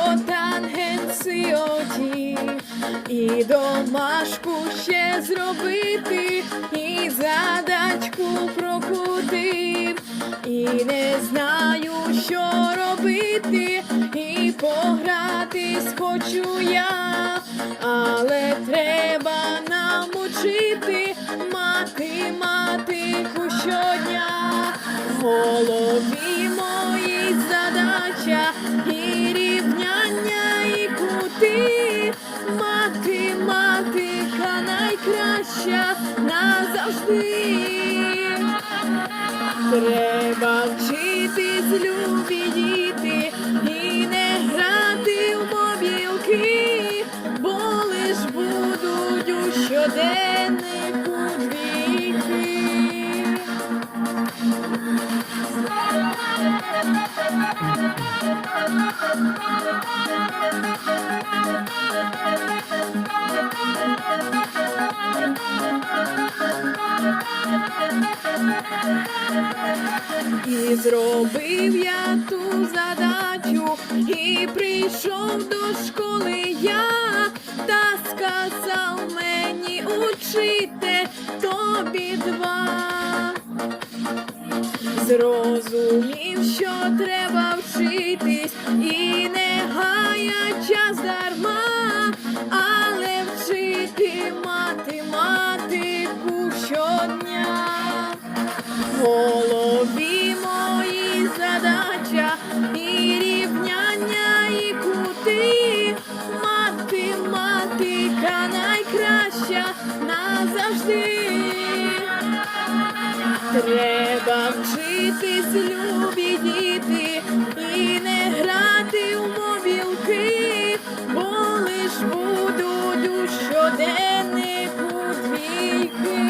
до тангенси оді, і домашку ще зробити, і задачку прокутив, і не знаю, що робити, і погратись хочу я, але треба нам учити математику щодня, голові моїй задача. Найкраща назавжди. Треба вчитись любі і не грати в мобілки, бо лиш будуть у щоденнику двійки. І зробив я ту задачу, і прийшов до школи я, та сказав мені учитель тобі два. Зрозумів, що треба вчитись і не гая час дарма, але вчити математику мати, матика найкраща назавжди. Треба вчитись, любі діти, і не грати у мобілки, бо лиш будуть у щоденнику двійки.